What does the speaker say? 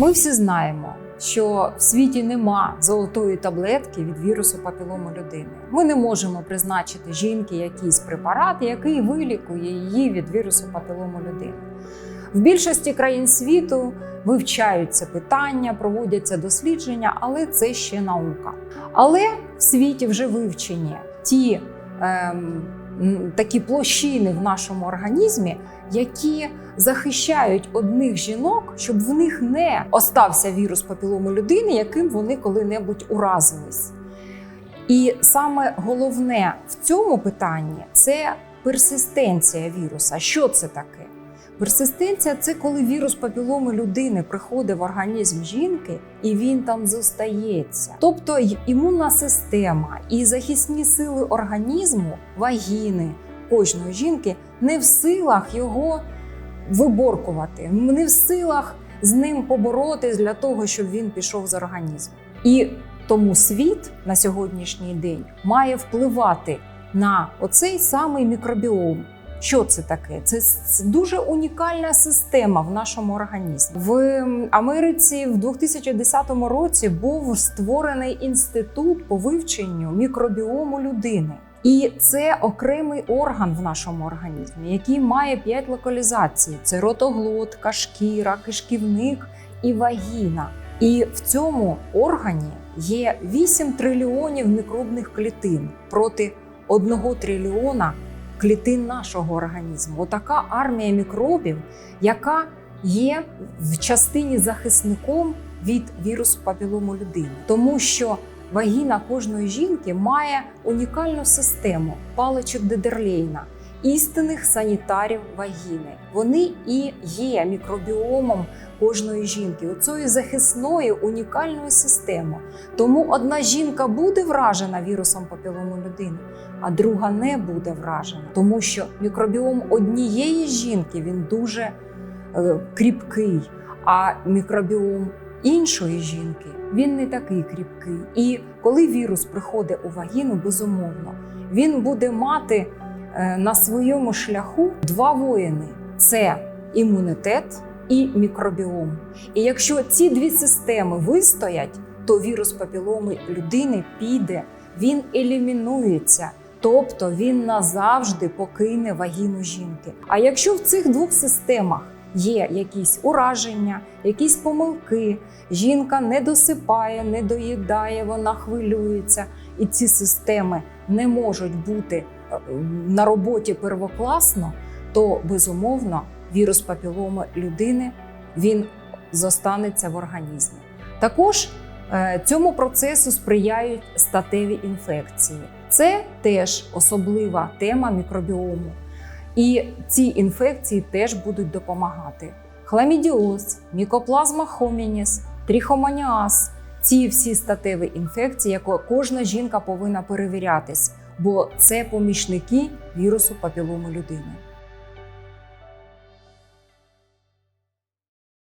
Ми всі знаємо, що в світі нема золотої таблетки від вірусу папілому людини. Ми не можемо призначити жінки якийсь препарат, який вилікує її від вірусу папілому людини. В більшості країн світу вивчають це питання, проводяться дослідження, але це ще наука. Але в світі вже вивчені ті ем, такі площини в нашому організмі, які захищають одних жінок, щоб в них не остався вірус папілому людини, яким вони коли-небудь уразились. І саме головне в цьому питанні це персистенція віруса. Що це таке? Персистенція це коли вірус папіломи людини приходить в організм жінки і він там зостається. Тобто імунна система і захисні сили організму, вагіни кожної жінки не в силах його виборкувати, не в силах з ним поборотись для того, щоб він пішов з організму. І тому світ на сьогоднішній день має впливати на оцей самий мікробіом. Що це таке? Це дуже унікальна система в нашому організмі. В Америці в 2010 році був створений інститут по вивченню мікробіому людини. І це окремий орган в нашому організмі, який має п'ять локалізацій: це ротоглотка, шкіра, кишківник і вагіна. І в цьому органі є 8 трильйонів мікробних клітин проти 1 трильйона клітин нашого організму. Отака армія мікробів, яка є в частині захисником від вірусу папілому людини, тому що вагіна кожної жінки має унікальну систему паличок Дедерлейна, істинних санітарів вагіни. Вони і є мікробіомом кожної жінки, оцею захисною унікальною системою. Тому одна жінка буде вражена вірусом папілому людини, а друга не буде вражена, тому що мікробіом однієї жінки він дуже е, кріпкий, а мікробіом іншої жінки він не такий кріпкий. І коли вірус приходить у вагіну, безумовно, він буде мати на своєму шляху два воїни: це імунітет і мікробіом. І якщо ці дві системи вистоять, то вірус папіломи людини піде, він елімінується. Тобто він назавжди покине вагіну жінки. А якщо в цих двох системах є якісь ураження, якісь помилки, жінка не досипає, не доїдає, вона хвилюється, і ці системи не можуть бути е, на роботі первокласно, то безумовно вірус папіломи людини він зостанеться в організмі. Також е, цьому процесу сприяють статеві інфекції. Це теж особлива тема мікробіому. І ці інфекції теж будуть допомагати. Хламідіоз, мікоплазма хомініс, трихомоніаз ці всі статеві інфекції, яку кожна жінка повинна перевірятись, бо це помічники вірусу папілому людини.